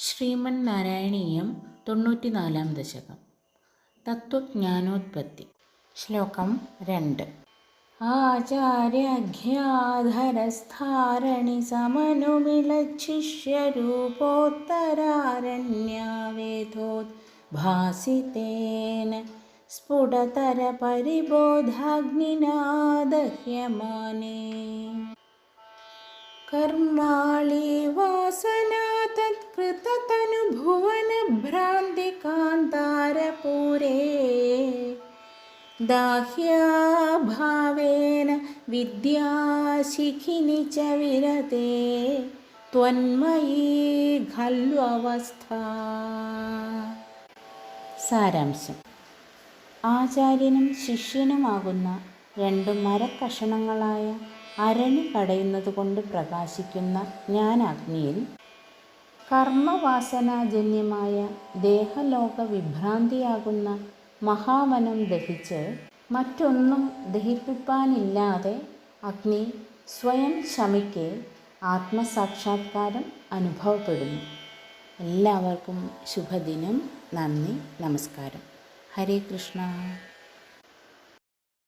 ശ്രീമൻ നാരായണീയം തൊണ്ണൂറ്റിനാലാം ദശകം തത്വജ്ഞാനോത്പത്തി ശ്ലോകം രണ്ട് ആചാര്യഘ്യാധരസ്ഥാരണി സമനുമിളച്ഛിഷ്യരൂപോത്തരാരണ്യാവേദോദ്ഭാസിതേന സ്ഫുടതരപരിബോധാഗ്നിനാ ദഹ്യമാനേ कर्माळि वासना तत्कृततनुभुवनभ्रान्तिकान्तारपुरे दाह्याभावेन विद्याशिखिनि च विरते त्वन्मयी खल्ववस्था സാരാംശം ആചാര്യനും ശിഷ്യനുമാകുന്ന രണ്ട് മരക്കഷണങ്ങളായ അരണി കടയുന്നത് കൊണ്ട് പ്രകാശിക്കുന്ന ജ്ഞാനാഗ്നിയിൽ കർമ്മവാസനാജന്യമായ ദേഹലോക വിഭ്രാന്തിയാകുന്ന മഹാവനം ദഹിച്ച് മറ്റൊന്നും ദഹിപ്പിപ്പാനില്ലാതെ അഗ്നി സ്വയം ശമിക്കെ ആത്മസാക്ഷാത്കാരം അനുഭവപ്പെടുന്നു. എല്ലാവർക്കും ശുഭദിനം. നന്ദി. നമസ്കാരം. ഹരേ കൃഷ്ണ.